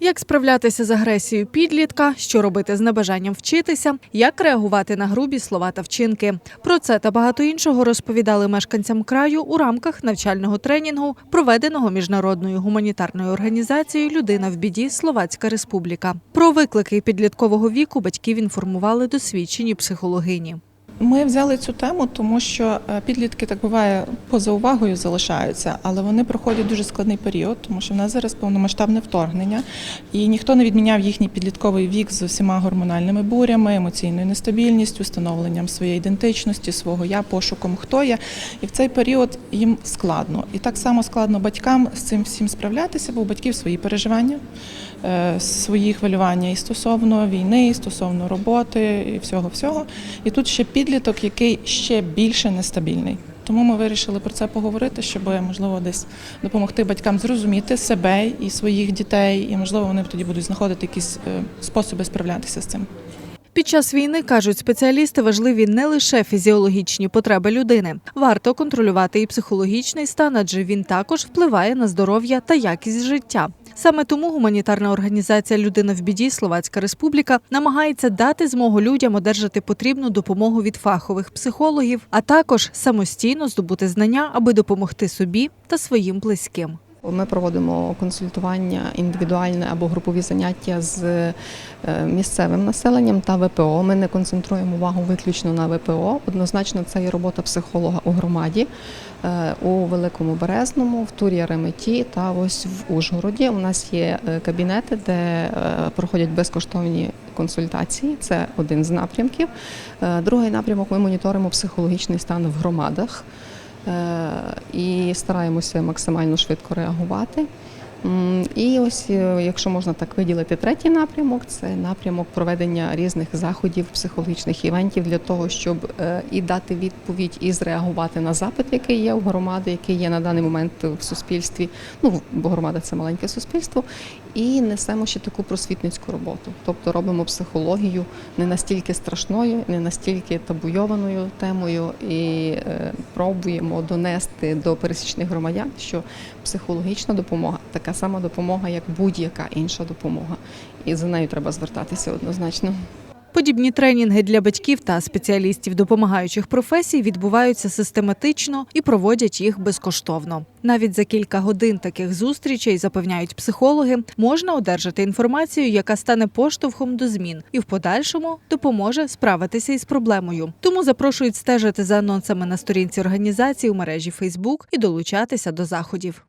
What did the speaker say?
Як справлятися з агресією підлітка, що робити з небажанням вчитися, як реагувати на грубі слова та вчинки. Про це та багато іншого розповідали мешканцям краю у рамках навчального тренінгу, проведеного міжнародною гуманітарною організацією Людина в біді Словацька Республіка. Про виклики підліткового віку батьків інформували досвідчені психологині. Ми взяли цю тему, тому що е, підлітки так буває поза увагою залишаються, але вони проходять дуже складний період, тому що в нас зараз повномасштабне вторгнення, і ніхто не відміняв їхній підлітковий вік з усіма гормональними бурями, емоційною нестабільністю, становленням своєї ідентичності, свого я, пошуком хто я. І в цей період їм складно. І так само складно батькам з цим всім справлятися, бо у батьків свої переживання, е, свої хвилювання і стосовно війни, і стосовно роботи, і всього всього. І тут ще підліток, який ще більше нестабільний. Тому ми вирішили про це поговорити, щоб можливо десь допомогти батькам зрозуміти себе і своїх дітей, і можливо вони тоді будуть знаходити якісь е, способи справлятися з цим. Під час війни кажуть спеціалісти, важливі не лише фізіологічні потреби людини. Варто контролювати і психологічний стан, адже він також впливає на здоров'я та якість життя. Саме тому гуманітарна організація Людина в біді Словацька Республіка намагається дати змогу людям одержати потрібну допомогу від фахових психологів, а також самостійно здобути знання, аби допомогти собі та своїм близьким. Ми проводимо консультування індивідуальне або групові заняття з е, місцевим населенням та ВПО. Ми не концентруємо увагу виключно на ВПО. Однозначно, це є робота психолога у громаді е, у Великому Березному, в Турі Реметі та ось в Ужгороді. У нас є е, кабінети, де проходять безкоштовні консультації. Це один з напрямків. Другий напрямок ми моніторимо психологічний стан в громадах. Е, і стараємося максимально швидко реагувати. І ось, е, якщо можна так виділити, третій напрямок це напрямок проведення різних заходів, психологічних івентів для того, щоб е, і дати відповідь, і зреагувати на запит, який є у громади, який є на даний момент в суспільстві. Ну, бо громада це маленьке суспільство, і несемо ще таку просвітницьку роботу. Тобто робимо психологію не настільки страшною, не настільки табуйованою темою, і е, пробуємо донести до пересічних громадян, що психологічна допомога така сама допомога, як будь-яка інша допомога, і за нею треба звертатися однозначно. Подібні тренінги для батьків та спеціалістів допомагаючих професій відбуваються систематично і проводять їх безкоштовно. Навіть за кілька годин таких зустрічей запевняють психологи, можна одержати інформацію, яка стане поштовхом до змін, і в подальшому допоможе справитися із проблемою. Тому запрошують стежити за анонсами на сторінці організації у мережі Фейсбук і долучатися до заходів.